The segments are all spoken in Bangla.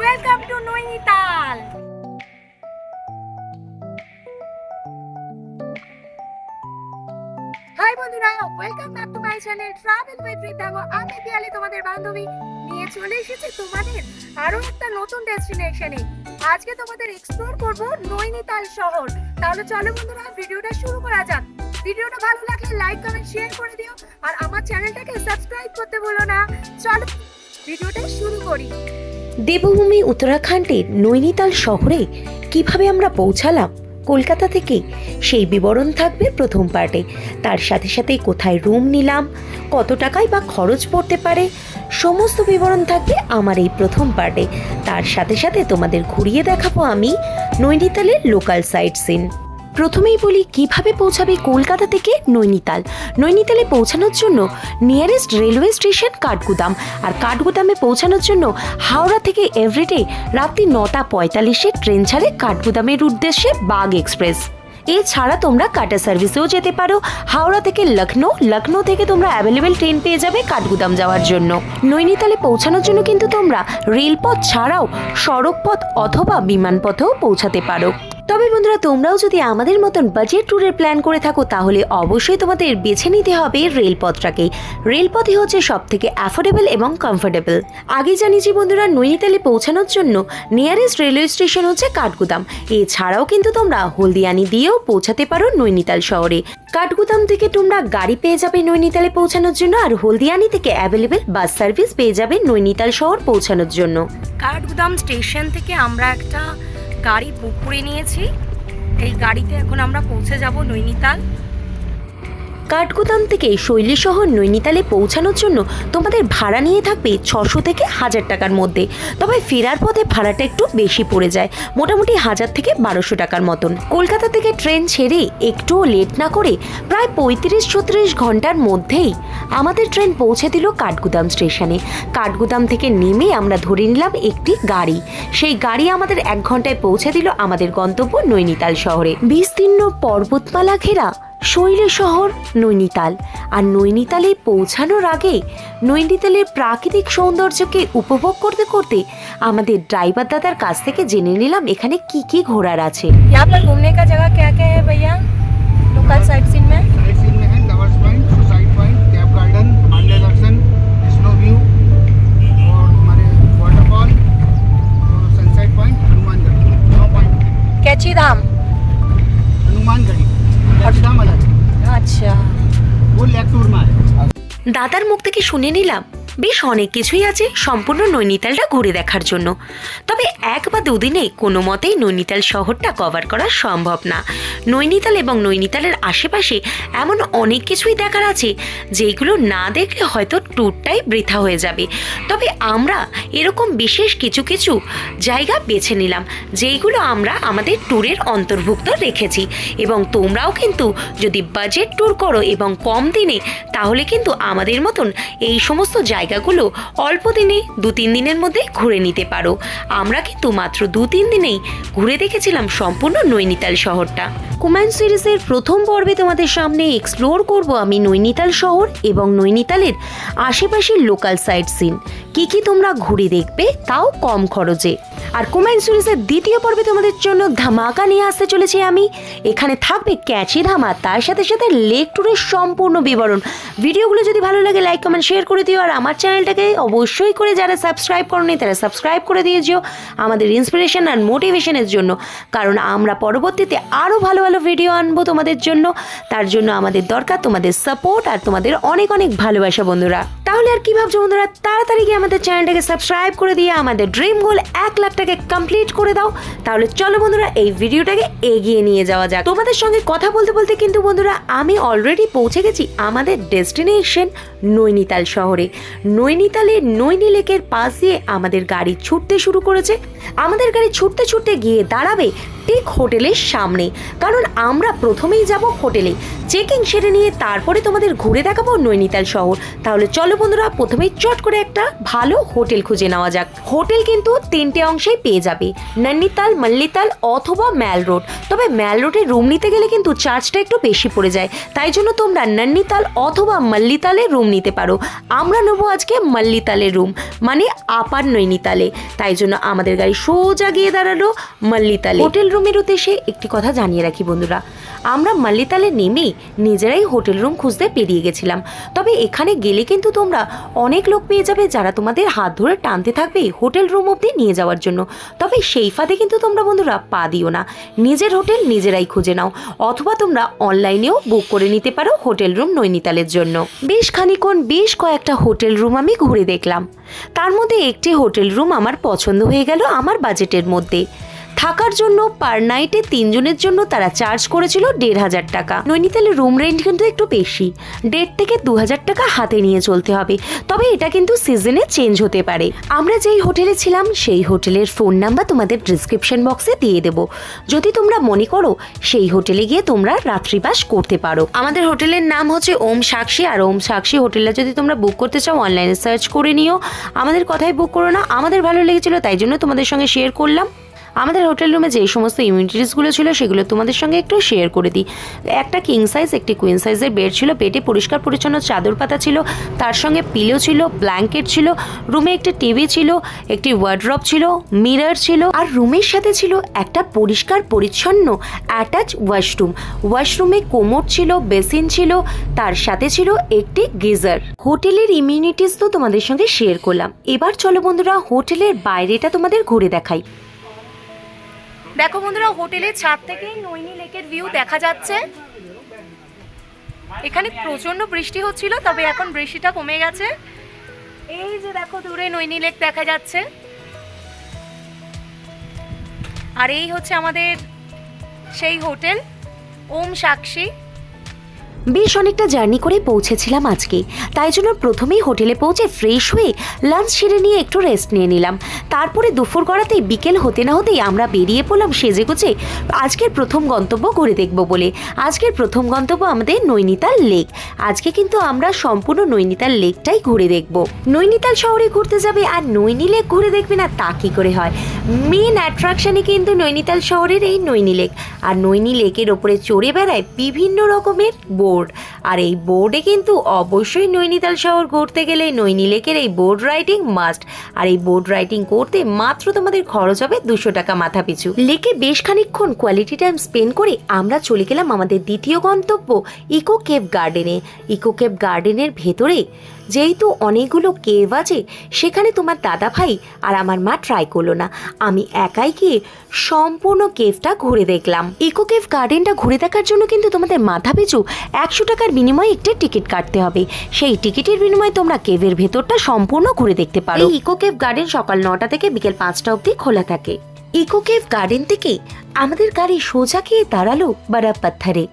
ওয়েলকাম টু নৈনিতাল হাই বন্ধুরা welcome back to my channel travel with রিতাগো আমি পিয়ালি, তোমাদের বান্ধবী। নিয়ে চলে এসেছি তোমাদের আরও একটা নতুন ডেস্টিনেশনে আজকে তোমাদের এক্সপ্লোর করব নৈনিতাল শহর। তাহলে চলো বন্ধুরা, ভিডিওটা শুরু করা যাক। ভিডিওটা ভালো লাগলে লাইক কমেন্ট শেয়ার করে দিও। আর আমার চ্যানেলটাকে সাবস্ক্রাইব করতে ভুলো না। চলো, ভিডিওটা শুরু করি। দেবভূমি উত্তরাখণ্ডের নৈনিতাল শহরে কীভাবে আমরা পৌঁছালাম? কলকাতা থেকে সেই বিবরণ থাকবে প্রথম পার্টে। তার সাথে সাথে কোথায় রুম নিলাম, কত টাকায় বা খরচ পড়তে পারে, সমস্ত বিবরণ থাকবে আমার এই প্রথম পার্টে। তার সাথে সাথে তোমাদের ঘুরিয়ে দেখাবো আমি নৈনিতালের লোকাল সাইট সিন প্রথমেই বলি কীভাবে পৌঁছাবে কলকাতা থেকে নৈনিতাল। নৈনিতালে পৌঁছানোর জন্য নিয়ারেস্ট রেলওয়ে স্টেশন কাঠগুদাম। আর কাঠগুদামে পৌঁছানোর জন্য হাওড়া থেকে এভরিডে রাত্রি নটা পঁয়তাল্লিশে ট্রেন ছাড়ে কাঠগুদামের উদ্দেশ্যে বাগ এক্সপ্রেস এছাড়া তোমরা কাটা সার্ভিসেও যেতে পারো। হাওড়া থেকে লখনৌ লখনৌ থেকে তোমরা অ্যাভেলেবেল ট্রেন পেয়ে যাবে কাঠগুদাম যাওয়ার জন্য। নৈনিতালে পৌঁছানোর জন্য কিন্তু তোমরা রেলপথ ছাড়াও সড়কপথ অথবা বিমানপথেও পৌঁছাতে পারো। তবে বন্ধুরা, তোমরাও যদি আমাদের মতন বাজেট ট্যুরের প্ল্যান করে থাকো, তাহলে অবশ্যই তোমাদের বেছে নিতে হবে রেলপথটাকে। রেলপথই হচ্ছে সব থেকে অ্যাফোর্ডেবল এবং কমফোর্টেবল আগে জানিয়েছি বন্ধুরা, নৈনিতালে পৌঁছানোর জন্য নিয়ারেস্ট রেলওয়ে স্টেশন হচ্ছে কাঠগুদাম। এছাড়াও কিন্তু তোমরা হলদিয়ানি দিয়েও পৌঁছাতে পারো নৈনিতাল শহরে। কাঠগুদাম থেকে তোমরা গাড়ি পেয়ে যাবে নৈনিতালে পৌঁছানোর জন্য, আর হলদিয়ানি থেকে অ্যাভেলেবেল বাস সার্ভিস পেয়ে যাবে নৈনিতাল শহর পৌঁছানোর জন্য। কাঠগুদাম স্টেশন থেকে আমরা একটা গাড়ি বুক করে নিয়েছি। এই গাড়িতে এখন আমরা পৌঁছে যাব নৈনিতাল। কাঠগুদাম থেকে শৈলীশহর নৈনিতালে পৌঁছানোর জন্য তোমাদের ভাড়া নিয়ে থাকবে ছশো থেকে হাজার টাকার মধ্যে। তবে ফেরার পথে ভাড়াটা একটু বেশি পড়ে যায়, মোটামুটি হাজার থেকে বারোশো টাকার মতন। কলকাতা থেকে ট্রেন ছেড়ে একটুও লেট না করে প্রায় পঁয়ত্রিশ ছত্রিশ ঘণ্টার মধ্যেই আমাদের ট্রেন পৌঁছে দিল কাঠগুদাম স্টেশনে। কাঠগুদাম থেকে নেমে আমরা ধরে নিলাম একটি গাড়ি। সেই গাড়ি আমাদের এক ঘন্টায় পৌঁছে দিল আমাদের গন্তব্য নৈনিতাল শহরে। বিস্তীর্ণ পর্বতমালা ঘেরা শৈল শহর নৈনিতাল আর নৈনিতালে পৌঁছানোর আগে নৈনিতালের প্রাকৃতিক সৌন্দর্যকে উপভোগ করতে করতে আমাদের ড্রাইভার দাদার কাছ থেকে জেনে নিলাম এখানে কি কি ঘোরার আছে यहाँ पर घूमने का जगह क्या क्या है भैया लोकल साइट सीन में साइड सीन में है lovers point suicide point cap garden Himalaya Darshan snow view और हमारे वाटरफॉल और सनसेट पॉइंट हनुमानगढ़ी नौ पॉइंट कैची धाम हनुमानगढ़ी আচ্ছা। দাদার মুখ থেকে শুনে নিলাম। বেশ অনেক কিছুই আছে সম্পূর্ণ নৈনিতালটা ঘুরে দেখার জন্য। তবে এক বা দুদিনে কোনো মতেই নৈনিতাল শহরটা কভার করা সম্ভব না। নৈনিতাল এবং নৈনিতালের আশেপাশে এমন অনেক কিছুই দেখার আছে যেগুলো না দেখলে হয়তো ট্যুরটাই বৃথা হয়ে যাবে। তবে আমরা এরকম বিশেষ কিছু কিছু জায়গা বেছে নিলাম, যেইগুলো আমরা আমাদের ট্যুরের অন্তর্ভুক্ত রেখেছি। এবং তোমরাও কিন্তু যদি বাজেট ট্যুর করো এবং কম দিনে, তাহলে কিন্তু আমাদের মতন এই সমস্ত জায়গাগুলো অল্প দিনে, দু তিন দিনের মধ্যে ঘুরে নিতে পারো। আমরা কিন্তু মাত্র দু তিন দিনেই ঘুরে দেখেছিলাম সম্পূর্ণ নৈনিতাল শহরটা। কুম্যান সিরিজের প্রথম পর্বে তোমাদের সামনে এক্সপ্লোর করব আমি নৈনিতাল শহর এবং নৈনিতালের আশেপাশের লোকাল সাইট সিন কী কী তোমরা ঘুরে দেখবে তাও কম খরচে। আর কুমায়ুন সিরিজের দ্বিতীয় পর্বে তোমাদের জন্য ধামাকা নিয়ে আসতে চলেছি আমি। এখানে থাকবে ক্যাচি ধামা, তার সাথে সাথে লেক ট্যুরের সম্পূর্ণ বিবরণ। ভিডিওগুলো যদি ভালো লাগে লাইক কমেন্ট শেয়ার করে দিও। আর আমার চ্যানেলটাকে অবশ্যই করে যারা সাবস্ক্রাইব করনি, তারা সাবস্ক্রাইব করে দিয়েছিও আমাদের ইন্সপিরেশন আর মোটিভেশনের জন্য। কারণ আমরা পরবর্তীতে আরও ভালো ভালো ভিডিও আনব তোমাদের জন্য। তার জন্য আমাদের দরকার তোমাদের সাপোর্ট আর তোমাদের অনেক অনেক ভালোবাসা বন্ধুরা। তাহলে আর কি ভাবছ বন্ধুরা? তাড়াতাড়ি গিয়ে আমাদের চ্যানেলটাকে সাবস্ক্রাইব করে দিয়ে আমাদের ড্রিম গোল এক লাখ টাকা কমপ্লিট করে দাও। তাহলে চলো বন্ধুরা, এই ভিডিওটাকে এগিয়ে নিয়ে যাওয়া যাক। তোমাদের সঙ্গে কথা বলতে বলতে কিন্তু বন্ধুরা, আমি অলরেডি পৌঁছে গেছি আমাদের ডেস্টিনেশন নৈনিতাল শহরে। নৈনিতালে নৈনি লেকের পাশ দিয়ে আমাদের গাড়ি ছুটতে শুরু করেছে। আমাদের গাড়ি ছুটতে ছুটতে গিয়ে দাঁড়াবে ঠিক হোটেলের সামনে। কারণ আমরা প্রথমেই যাব হোটেলে। চেকিং সেরে নিয়ে তারপরে তোমাদের ঘুরে দেখাবো নৈনিতাল শহর। তাহলে চলো বন্ধুরা প্রথমেই চট করে একটা ভালো হোটেল খুঁজে নেওয়া যাক। হোটেল কিন্তু তিনটে অংশে অংশেই পেয়ে যাবে। নৈনিতাল, মল্লিতাল অথবা ম্যাল রোড। তবে ম্যাল রোডে রুম নিতে গেলে কিন্তু চার্জটা একটু বেশি পড়ে যায়। তাই জন্য তোমরা নৈনিতাল অথবা মল্লিতালে রুম নিতে পারো। আমরা নেব আজকে মল্লিতালে রুম মানে আপার নৈনিতালে। তাই জন্য আমাদের গাড়ি সোজা গিয়ে দাঁড়াল মল্লিতালে। হোটেল রুমের উদ্দেশ্যে একটি কথা জানিয়ে রাখি বন্ধুরা। আমরা মাল্লিতালে নেমেই নিজেরাই হোটেল রুম খুঁজতে পেরিয়ে গেছিলাম। তবে এখানে গেলে কিন্তু তোমরা অনেক লোক পেয়ে যাবে যারা তোমাদের হাত ধরে টানতে থাকবে হোটেল রুম অবধি নিয়ে যাওয়ার জন্য। তবে সেই ফাঁদে কিন্তু তোমরা বন্ধুরা পা দিও না। নিজের হোটেল নিজেরাই খুঁজে নাও, অথবা তোমরা অনলাইনেও বুক করে নিতে পারো হোটেল রুম নৈনিতালের জন্য। বেশ খানিক্ষণ বেশ কয়েকটা হোটেল রুম আমি ঘুরে দেখলাম। তার মধ্যে একটি হোটেল রুম আমার পছন্দ হয়ে গেল আমার বাজেটের মধ্যে। থাকার জন্য পার নাইটে তিনজনের জন্য তারা চার্জ করেছিল দেড় হাজার টাকা। নৈনিতালের রুম রেন্ট কিন্তু একটু বেশি। দেড় থেকে দু হাজার টাকা হাতে নিয়ে চলতে হবে। তবে এটা কিন্তু সিজনে চেঞ্জ হতে পারে। আমরা যেই হোটেলে ছিলাম, সেই হোটেলের ফোন নাম্বার তোমাদের ডিসক্রিপশন বক্সে দিয়ে দেব। যদি তোমরা মনে করো, সেই হোটেলে গিয়ে তোমরা রাত্রিবাস করতে পারো। আমাদের হোটেলের নাম হচ্ছে ওম সাক্ষী, আর ওম সাক্ষী হোটেলটা যদি তোমরা বুক করতে চাও অনলাইনে সার্চ করে নিও। আমাদের কথাই বুক করো না। আমাদের ভালো লেগেছিল, তাই জন্য তোমাদের সঙ্গে শেয়ার করলাম। আমাদের হোটেল রুমে যে সমস্ত ইমিউনিটিসগুলো ছিল, সেগুলো তোমাদের সঙ্গে একটু শেয়ার করে দিই। একটা কিং সাইজ একটি কুইন সাইজের বেড ছিল। বেডে পরিষ্কার পরিচ্ছন্ন চাদর পাতা ছিল, তার সঙ্গে পিলো ছিল ব্ল্যাঙ্কেট ছিল রুমে একটি টিভি ছিল, একটি ওয়ার্ড্রপ ছিল মিরর ছিল। আর রুমের সাথে ছিল একটা পরিষ্কার পরিচ্ছন্ন অ্যাটাচ ওয়াশরুম ওয়াশরুমে কোমর ছিল বেসিন ছিল, তার সাথে ছিল একটি গিজার। হোটেলের ইমিউনিটিস তো তোমাদের সঙ্গে শেয়ার করলাম। এবার চলো বন্ধুরা হোটেলের বাইরেটা তোমাদের ঘুরে দেখাই। দেখো বন্ধুরা হোটেলের ছাদ থেকেই নৈনি লেকের ভিউ দেখা যাচ্ছে। এখানে প্রচণ্ড বৃষ্টি হচ্ছিল, তবে এখন বৃষ্টিটা কমে গেছে। এই যে দেখো, দূরে নৈনি লেক দেখা যাচ্ছে। আর এই হচ্ছে আমাদের সেই হোটেল, ওম সাক্ষী। বেশ অনেকটা জার্নি করে পৌঁছেছিলাম আজকে। তাই জন্য প্রথমেই হোটেলে পৌঁছে ফ্রেশ হয়ে লাঞ্চ সেরে নিয়ে একটু রেস্ট নিয়ে নিলাম। তারপরে দুপুর গড়াতেই বিকেল হতে না হতেই আমরা বেরিয়ে পড়লাম সেজে গুছে আজকের প্রথম গন্তব্য ঘুরে দেখব বলে। আজকের প্রথম গন্তব্য আমাদের নৈনিতাল লেক। আজকে কিন্তু আমরা সম্পূর্ণ নৈনিতাল লেকটাই ঘুরে দেখব। নৈনিতাল শহরে ঘুরতে যাবে আর নৈনি লেক ঘুরে দেখবে না তা কী করে হয়? মেন অ্যাট্রাকশানে কিন্তু নৈনিতাল শহরের এই নৈনি লেক। আর নৈনি লেকের ওপরে চড়ে বেড়ায় বিভিন্ন রকমের বোর্ড। আর এই বোর্ডে কিন্তু অবশ্যই নৈনিতাল শহর ঘুরতে গেলে নৈনি লেকের এই বোর্ড রাইডিং মাস্ট আর এই বোর্ড রাইডিং করতে মাত্র তোমাদের খরচ হবে দুশো টাকা মাথা পিছু লেকে বেশ খানিক্ষণ কোয়ালিটি টাইম স্পেন্ড করে আমরা চলে গেলাম আমাদের দ্বিতীয় গন্তব্য ইকো কেভ গার্ডেনে। ইকো কেভ গার্ডেনের ভেতরে যেহেতু অনেকগুলো কেভ আছে সেখানে তোমার দাদা ভাই আর আমার মা ট্রাই করল না। আমি একাই গিয়ে সম্পূর্ণ কেভটা ঘুরে দেখলাম। ইকো কেভ গার্ডেনটা ঘুরে দেখার জন্য কিন্তু তোমাদের মাথা পিছু একশো টাকার বিনিময়ে একটি টিকিট কাটতে হবে। সেই টিকিটের বিনিময়ে তোমরা কেভের ভেতরটা সম্পূর্ণ ঘুরে দেখতে পারো। এই ইকো কেভ গার্ডেন সকাল নটা থেকে বিকেল পাঁচটা অবধি খোলা থাকে। ইকো কেভ গার্ডেন থেকে আমাদের গাড়ি সোজা গিয়ে দাঁড়াল বারাপ পাত্থারে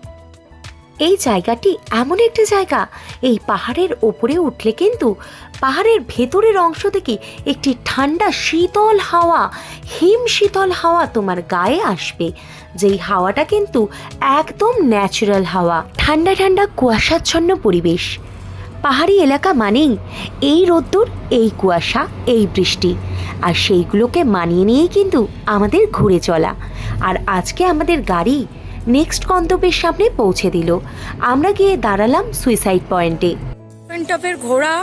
এই জায়গাটি এমন একটি জায়গা। এই পাহাড়ের ওপরে উঠলে কিন্তু পাহাড়ের ভেতরের অংশ থেকে একটি ঠান্ডা শীতল হাওয়া, হিম শীতল হাওয়া তোমার গায়ে আসবে। যেই হাওয়াটা কিন্তু একদম ন্যাচারাল হাওয়া, ঠান্ডা ঠান্ডা কুয়াশাচ্ছন্ন পরিবেশ। পাহাড়ি এলাকা মানেই এই রোদ্দুর, এই কুয়াশা, এই বৃষ্টি। আর সেইগুলোকে মানিয়ে নিয়েই কিন্তু আমাদের ঘুরে চলা। আর আজকে আমাদের গাড়ি নেক্সট গন্তব্যের সামনে পৌঁছে দিল। আমরা গিয়ে দাঁড়ালাম সুইসাইড পয়েন্টে। টিফেন টপের ঘোড়া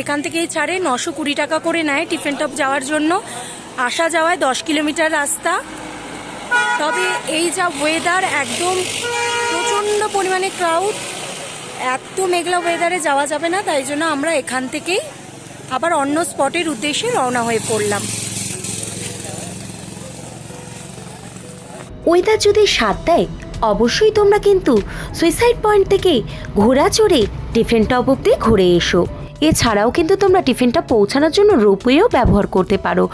এখান থেকেই ছাড়ে নশো কুড়ি টাকা করে নেয় টিফেন টপ যাওয়ার জন্য। আসা যাওয়ায় দশ কিলোমিটার রাস্তা। তবে এই যা ওয়েদার একদম প্রচণ্ড পরিমাণে ক্রাউড এত মেঘলা ওয়েদারে যাওয়া যাবে না তাই জন্য আমরা এখান থেকেই আবার অন্য স্পটের উদ্দেশ্যে রওনা হয়ে পড়লাম। ওয়েদার যদি স্বাদ দেয় অবশ্যই তোমরা কিন্তু সুইসাইড পয়েন্ট থেকে ঘোড়া চড়ে টিফিন টপ অব্দি ঘুরে এসো। এছাড়াও কিন্তু তোমরা টিফিনটা পৌঁছানোর জন্য রোপওয়েও ব্যবহার করতে পারো।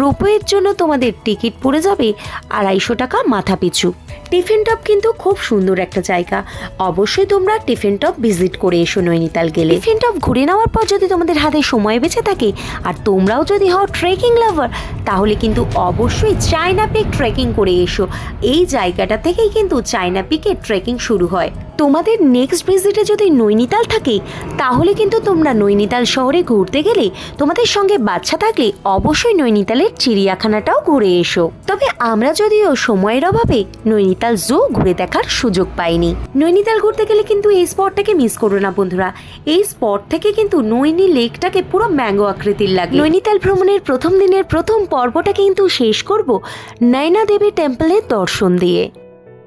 রোপওয়ের জন্য তোমাদের টিকিট পড়ে যাবে আড়াইশো টাকা মাথা পিছু টিফিন টপ কিন্তু খুব সুন্দর একটা জায়গা। অবশ্যই তোমরা টিফিন টপ ভিজিট করে এসো নৈনিতাল গেলে। টিফিন টপ ঘুরে নেওয়ার পর যদি তোমাদের হাতে সময় বেঁচে থাকে আর তোমরাও যদি হও ট্রেকিং লাভার, তাহলে কিন্তু অবশ্যই চায়না পিক ট্রেকিং করে এসো। এই জায়গাটা থেকেই কিন্তু চায়না পিকের ট্রেকিং শুরু হয়। তোমাদের নেক্সট ভিজিটে যদি নৈনিতাল থাকে, তাহলে কিন্তু তোমরা নৈনিতাল শহরে ঘুরতে গেলে তোমাদের সঙ্গে বাচ্চা থাকলে অবশ্যই নৈনিতালের চিড়িয়াখানাটাও ঘুরে এসো। তবে আমরা যদিও সময়ের অভাবে নৈনিতাল জু ঘুরে দেখার সুযোগ পাইনি। নৈনিতাল ঘুরতে গেলে কিন্তু এই স্পটটাকে মিস করো না বন্ধুরা। এই স্পট থেকে কিন্তু নৈনি লেকটাকে পুরো ম্যাঙ্গো আকৃতির লাগে নৈনিতাল ভ্রমণের প্রথম দিনের প্রথম পর্বটা কিন্তু শেষ করব নয়না দেবী টেম্পলের দর্শন দিয়ে।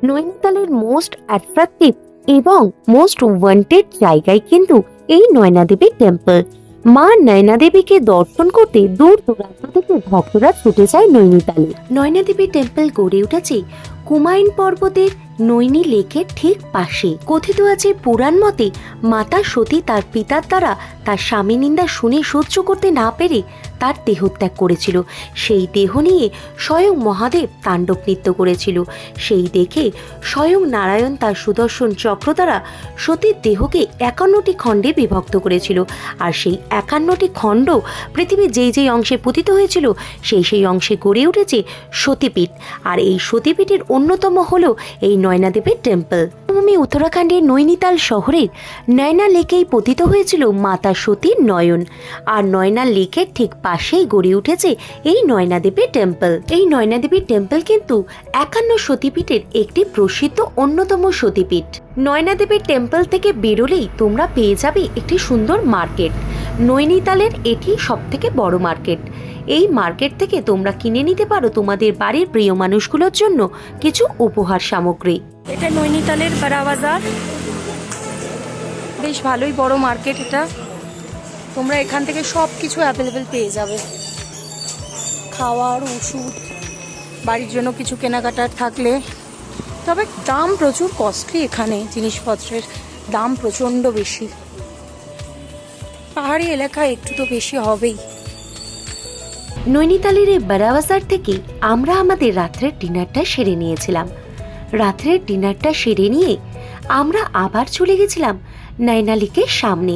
নৈনিতালের মোস্ট অ্যাট্রাকটিভ এবং মোস্ট ওয়ান্টেড জায়গায় কিন্তু এই নয়নাদেবী টেম্পল মা নয়নাদেবীকে দর্শন করতে দূর দূরান্ত থেকে ভক্তরা ছুটে যায় নৈনিতালে। নয়নাদেবী টেম্পল গড়ে উঠেছে কুমায়ুন পর্বতের নৈনী লেকের ঠিক পাশে। কথিত আছে পুরাণ মতে মাতা সতী তার পিতার দ্বারা তার স্বামী নিন্দা শুনে সহ্য করতে না পেরে তার দেহত্যাগ করেছিল। সেই দেহ নিয়ে স্বয়ং মহাদেব তাণ্ডব নৃত্য করেছিল। সেই দেখে স্বয়ং নারায়ণ তার সুদর্শন চক্র দ্বারা সতীর দেহকে একান্নটি খণ্ডে বিভক্ত করেছিল। আর সেই একান্নটি খণ্ড পৃথিবীর যেই যেই অংশে পতিত হয়েছিল, সেই সেই অংশে গড়ে উঠেছে সতীপীঠ। আর এই সতীপীঠের অন্যতম হল এই নয়নাদেবীর টেম্পল ভূমি উত্তরাখণ্ডের নৈনিতাল শহরের নয়না লেকেই পতিত হয়েছিল মাতা সতীর নয়ন। আর নয়না লেকের ঠিক পাশেই গড়ে উঠেছে এই নয়নাদেবী টেম্পল এই নয়নাদেবী টেম্পল কিন্তু একান্ন সতীপীঠের একটি প্রসিদ্ধ অন্যতম সতীপীঠ। নয়নাদেবীর টেম্পল থেকে বেরোলেই তোমরা পেয়ে যাবে একটি সুন্দর মার্কেট নৈনিতালের এটি সব থেকে বড় মার্কেট। এই মার্কেট থেকে তোমরা কিনে নিতে পারো তোমাদের বাড়ির প্রিয় মানুষগুলোর জন্য কিছু উপহার সামগ্রী। এটা নৈনিতালের বারা বাজার বেশ ভালোই বড় মার্কেট এটা। তোমরা এখান থেকে সব কিছু অ্যাভেলেবেল পেয়ে যাবে। খাওয়ার, ওষুধ, বাড়ির জন্য কিছু কেনাকাটার থাকলে। তবে দাম প্রচুর কস্টলি এখানে জিনিসপত্রের। দাম প্রচণ্ড বেশি। পাহাড়ি এলাকায় একটু তো বেশি হবেই। নৈনিতালের এই বারাবাজার থেকে আমরা আমাদের রাত্রের ডিনারটা সেরে নিয়েছিলাম। রাত্রের ডিনারটা সেরে নিয়ে আমরা আবার চলে গেছিলাম নাইনালিকের সামনে।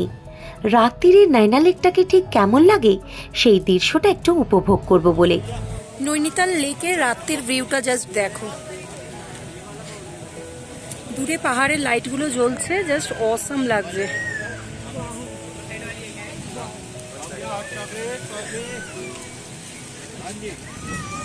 রাত্রির নাইনালিকটাকে ঠিক কেমন লাগে সেই দৃশ্যটা একটু উপভোগ করব বলে। নৈনিতাল লেকের রাত্রির ভিউটা জাস্ট দেখো। দূরে পাহাড়ের লাইটগুলো জ্বলছে জাস্ট অসাম লাগছে। 아니.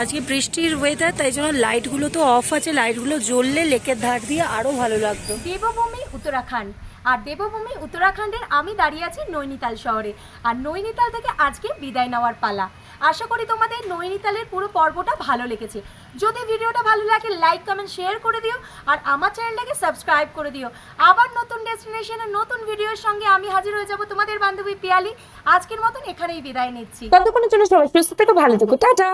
আজকে বৃষ্টির ওয়েদার তাই জন্য লাইটগুলো তো অফ আছে লাইটগুলো জ্বললে লেকের ধার দিয়ে আরও ভালো লাগতো। দেবভূমি উত্তরাখণ্ড। আর দেবভূমি উত্তরাখণ্ডের আমি দাঁড়িয়ে আছি নৈনিতাল শহরে। আর নৈনিতাল থেকে আজকে বিদায় নেওয়ার পালা। আশা করি তোমাদের নৈনিতালের পুরো পর্বটা ভালো লেগেছে। যদি ভিডিওটা ভালো লাগে লাইক কমেন্ট শেয়ার করে দিও। আর আমার চ্যানেলটাকে সাবস্ক্রাইব করে দিও। আবার নতুন ডেস্টিনেশনের নতুন ভিডিওর সঙ্গে আমি হাজির হয়ে যাব তোমাদের বান্ধবী পিয়ালি। আজকের মতন এখানেই বিদায় নিচ্ছি। ততক্ষণের জন্য সবাই সুস্থ থেকে ভালো থেকো। টাটা!